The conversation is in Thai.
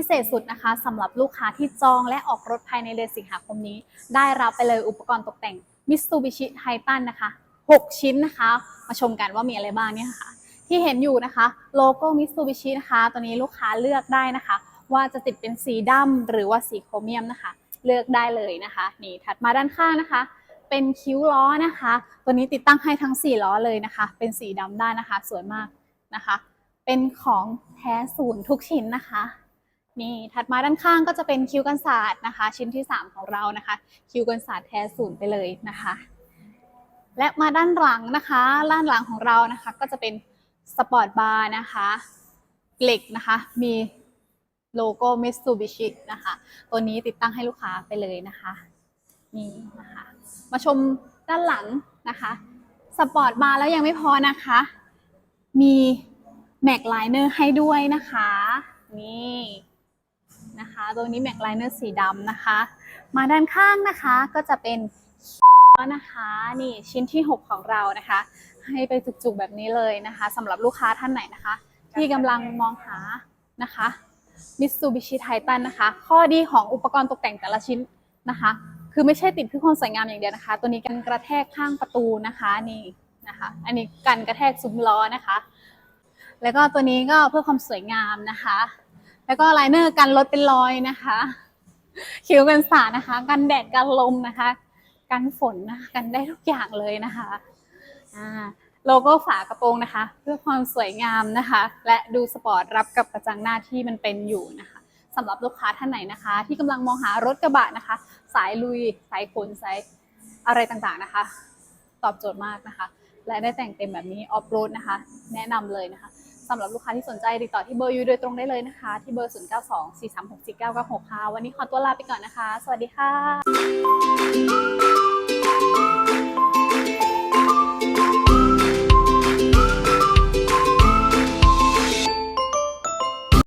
พิเศษสุดนะคะสำหรับลูกค้าที่จองและออกรถภายในเดือนสิงหาคมนี้ ได้รับไปเลยอุปกรณ์ตกแต่ง Mitsubishi Titan นะคะ 6 ชิ้นนะคะ มาชมกันว่ามีอะไรบ้างเนี่ยค่ะ ที่เห็นอยู่นะคะโลโก้ Mitsubishi นะคะตัวนี้ลูกค้าเลือกได้นะคะ ว่าจะติดเป็นสีดำหรือว่าสีโครเมียมนะคะ เลือกได้เลยนะคะนี่ถัดมาด้านข้างนะคะ เป็นคิ้วล้อนะคะ ตัวนี้ติดตั้งให้ทั้ง 4 ล้อเลยนะคะ เป็นสีดำได้นะคะ สวยมากนะคะ เป็นของแท้ศูนย์ทุกชิ้นนะคะ นี่ถัดมาด้านข้างก็จะเป็นคิ้วกันศาสตร์นะคะ ชิ้นที่ 3 ของเรานะคะ คิ้วกันศาสตร์แท้ศูนย์ไปเลยนะคะ และมาด้านหลังนะคะด้านหลังของเรานะคะ ก็จะเป็นสปอร์ตบาร์นะคะเหล็กนะคะ มีโลโก้ Mitsubishi นะคะ ตัวนี้ติดตั้งให้ลูกค้าไปเลยนะคะนี่นะคะ มาชมด้านหลังนะคะสปอร์ตบาร์แล้วยังไม่พอนะคะ มีแม็กไลเนอร์ให้ด้วยนะคะ นี่ นะคะ ตัวนี้แม็กไลเนอร์สีดำนะคะ มาด้านข้างนะคะก็จะเป็นนะคะนี่ชิ้นที่ 6 ของเรานะคะ ให้ไปจุกๆแบบนี้เลยนะคะสำหรับลูกค้าท่านไหนนะคะ ที่กำลังมองหานะคะ Mitsubishi Titan นะคะ ข้อดีของอุปกรณ์ตกแต่งแต่ละชิ้นนะคะ คือไม่ใช่ติดเพื่อความสวยงามอย่างเดียวนะคะ ตัวนี้กันกระแทกข้างประตูนะคะนี่นะคะ อันนี้กันกระแทกซุ้มล้อนะคะ แล้วก็ตัวนี้ก็เพื่อความสวยงามนะคะ แล้วก็ไลเนอร์กันรถเป็นรอยนะคะ คิ้วกันสาดนะคะ กันแดดกันลมนะคะ กันฝนนะคะกันได้ทุกอย่างเลยนะคะอ่าโลโก้ฝากระโปรงนะคะ เพื่อความสวยงามนะคะ และดูสปอร์ตรับกับกระจังหน้าที่มันเป็นอยู่นะคะสำหรับลูกค้าท่านไหนนะคะ ที่กำลังมองหารถกระบะนะคะ สายลุย สายขนสายอะไรต่างๆนะคะ ตอบโจทย์มากนะคะ และได้แต่งเต็มแบบนี้ออฟโรดนะคะ แนะนำเลยนะคะ สำหรับลูกค้าที่สนใจติดต่อที่เบอร์ยูโดยตรงได้เลยนะคะ ที่เบอร์ 0924364996ค่ะวันนี้ขอตัวลาไปก่อนนะคะ สวัสดีค่ะ